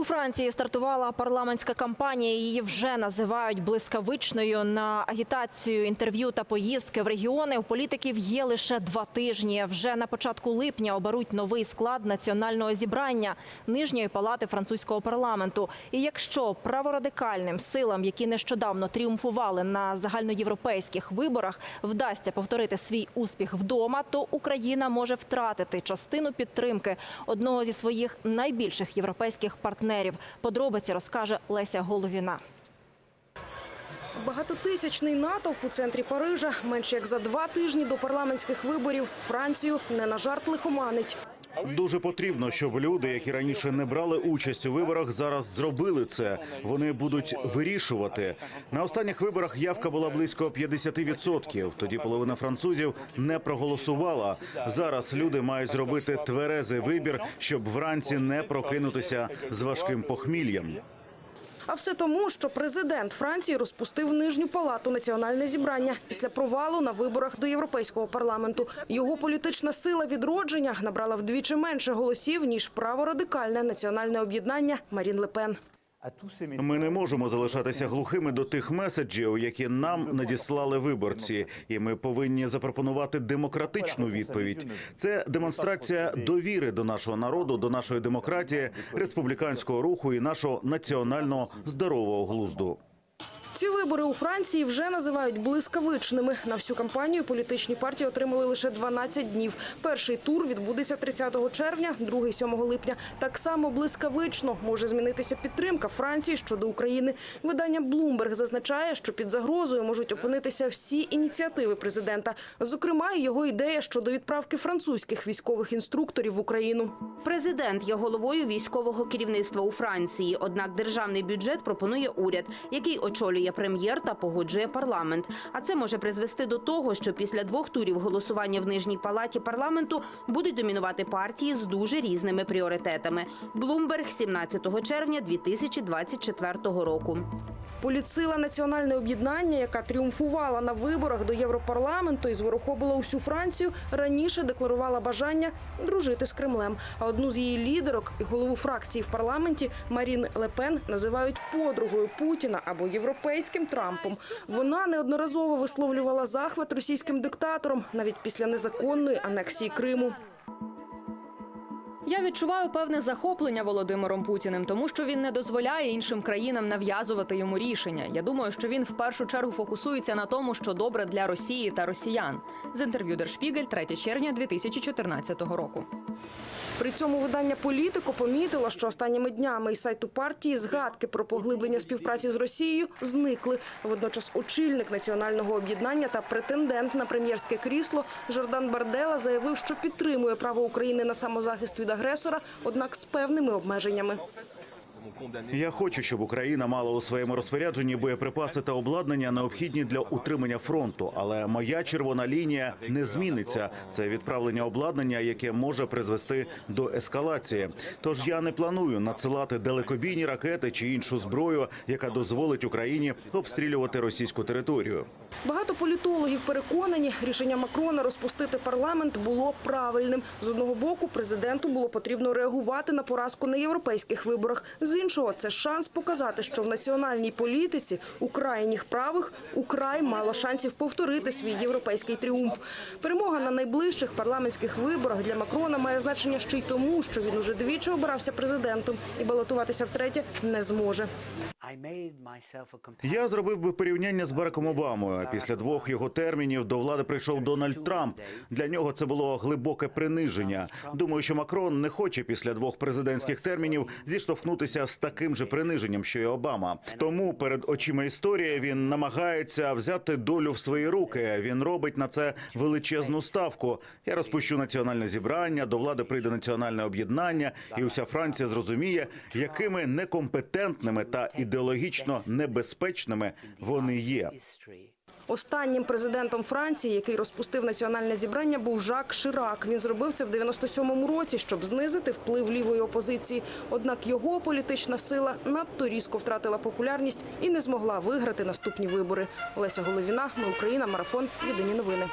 У Франції стартувала парламентська кампанія. Її вже називають блискавичною на агітацію, інтерв'ю та поїздки в регіони. У політиків є лише два тижні. Вже на початку липня оберуть новий склад національного зібрання нижньої палати французького парламенту. І якщо праворадикальним силам, які нещодавно тріумфували на загальноєвропейських виборах, вдасться повторити свій успіх вдома, то Україна може втратити частину підтримки одного зі своїх найбільших європейських партнерів. Подробиці розкаже Леся Головіна. Багатотисячний натовп у центрі Парижа менше як за два тижні до парламентських виборів Францію не на жарт лихоманить. Дуже потрібно, щоб люди, які раніше не брали участь у виборах, зараз зробили це. Вони будуть вирішувати. На останніх виборах явка була близько 50%. Тоді половина французів не проголосувала. Зараз люди мають зробити тверезий вибір, щоб вранці не прокинутися з важким похміллям. А все тому, що президент Франції розпустив нижню палату національне зібрання після провалу на виборах до європейського парламенту. Його політична сила відродження набрала вдвічі менше голосів ніж праворадикальне національне об'єднання Марін Лепен. Ми не можемо залишатися глухими до тих меседжів, які нам надіслали виборці, і ми повинні запропонувати демократичну відповідь. Це демонстрація довіри до нашого народу, до нашої демократії, республіканського руху і нашого національного здорового глузду. Ці вибори у Франції вже називають блискавичними. На всю кампанію політичні партії отримали лише 12 днів. Перший тур відбудеться 30 червня, другий 7 липня. Так само блискавично може змінитися підтримка Франції щодо України. Видання Bloomberg зазначає, що під загрозою можуть опинитися всі ініціативи президента, зокрема його ідея щодо відправки французьких військових інструкторів в Україну. Президент є головою військового керівництва у Франції. Однак державний бюджет пропонує уряд, який очолює прем'єр та погоджує парламент. А це може призвести до того, що після двох турів голосування в нижній палаті парламенту будуть домінувати партії з дуже різними пріоритетами. Блумберг 17 червня 2024 року. Політсила національне об'єднання, яка тріумфувала на виборах до Європарламенту і зворохобила усю Францію, раніше декларувала бажання дружити з Кремлем. А одну з її лідерок і голову фракції в парламенті Марін Лепен називають подругою Путіна або європейським Трампом. Вона неодноразово висловлювала захват російським диктатором навіть після незаконної анексії Криму. Я відчуваю певне захоплення Володимиром Путіним, тому що він не дозволяє іншим країнам нав'язувати йому рішення. Я думаю, що він в першу чергу фокусується на тому, що добре для Росії та росіян. З інтерв'ю Держпігель 3 червня 2014 року. При цьому видання Політико помітило, що останніми днями із сайту партії згадки про поглиблення співпраці з Росією зникли. Водночас очільник національного об'єднання та претендент на прем'єрське крісло Жордан Бардела заявив, що підтримує право України на самозахист від агресора, однак з певними обмеженнями. Я хочу, щоб Україна мала у своєму розпорядженні боєприпаси та обладнання, необхідні для утримання фронту. Але моя червона лінія не зміниться. Це відправлення обладнання, яке може призвести до ескалації. Тож я не планую надсилати далекобійні ракети чи іншу зброю, яка дозволить Україні обстрілювати російську територію. Багато політологів переконані, рішення Макрона розпустити парламент було правильним. З одного боку, президенту було потрібно реагувати на поразку на європейських виборах. З іншого, це шанс показати, що в національній політиці у крайніх правих украй мало шансів повторити свій європейський тріумф. Перемога на найближчих парламентських виборах для Макрона має значення ще й тому, що він уже двічі обирався президентом і балотуватися втретє не зможе. Я зробив би порівняння з Бараком Обамою. Після двох його термінів до влади прийшов Дональд Трамп. Для нього це було глибоке приниження. Думаю, що Макрон не хоче після двох президентських термінів зіштовхнутися з таким же приниженням, що й Обама. Тому перед очима історії він намагається взяти долю в свої руки. Він робить на це величезну ставку. Я розпущу національне зібрання. До влади прийде національне об'єднання, і уся Франція зрозуміє, якими некомпетентними та ідеологічно небезпечними вони є. Останнім президентом Франції, який розпустив національне зібрання, був Жак Ширак. Він зробив це в 97-му році, щоб знизити вплив лівої опозиції. Однак його політична сила надто різко втратила популярність і не змогла виграти наступні вибори. Олеся Головіна, ми Україна, марафон. Єдині новини.